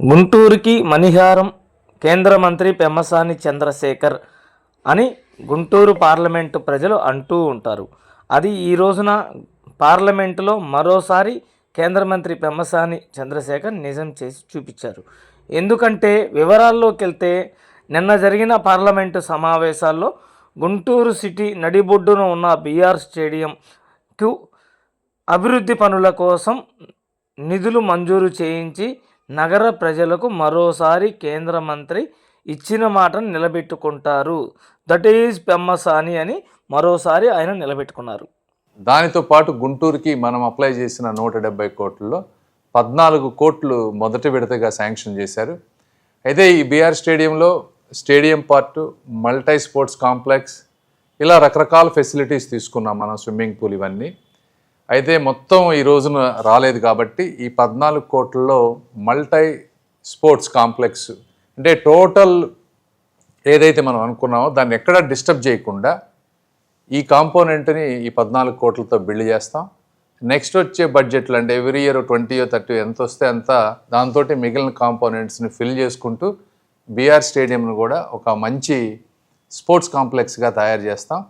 గుంటూరుకి మణిహారం కేంద్ర మంత్రి పెమ్మసాని చంద్రశేఖర్ అని గుంటూరు పార్లమెంటు ప్రజలు అంటూ ఉంటారు. అది ఈ రోజున పార్లమెంటులో మరోసారి కేంద్ర మంత్రి పెమ్మసాని చంద్రశేఖర్ నిజం చేసి చూపించారు. ఎందుకంటే వివరాల్లోకి వెళ్తే నిన్న జరిగిన పార్లమెంటు సమావేశాల్లో గుంటూరు సిటీ నడిబొడ్డున ఉన్న బీఆర్ స్టేడియంకు అభివృద్ధి పనుల కోసం నిధులు మంజూరు చేయించి నగర ప్రజలకు మరోసారి కేంద్ర మంత్రి ఇచ్చిన మాటను నిలబెట్టుకుంటారు. దట్ ఈజ్ పెమ్మసాని అని మరోసారి ఆయన నిలబెట్టుకున్నారు. దానితో పాటు గుంటూరుకి మనం అప్లై చేసిన నూట డెబ్బై కోట్లలో పద్నాలుగు కోట్లు మొదటి విడతగా శాంక్షన్ చేశారు. అయితే ఈ బీఆర్ స్టేడియంలో stadium part multi sports complex ఇలా రకరకాల ఫెసిలిటీస్ తీసుకున్నాం మనం స్విమ్మింగ్ పూల్ ఇవన్నీ. అయితే మొత్తం ఈ రోజున రాలేదు కాబట్టి ఈ పద్నాలుగు కోట్లలో మల్టీ స్పోర్ట్స్ కాంప్లెక్స్ అంటే టోటల్ ఏదైతే మనం అనుకున్నామో దాన్ని ఎక్కడా డిస్టర్బ్ చేయకుండా ఈ కాంపోనెంట్ని ఈ పద్నాలుగు కోట్లతో బిల్డ్ చేస్తాం. నెక్స్ట్ వచ్చే బడ్జెట్లు అంటే ఎవ్రీ ఇయర్ ట్వంటీ థర్టీ ఎంత వస్తే అంత దాంతో మిగిలిన కాంపోనెంట్స్ని ఫిల్ చేసుకుంటూ బీఆర్ స్టేడియంను కూడా ఒక మంచి స్పోర్ట్స్ కాంప్లెక్స్గా తయారు చేస్తాం.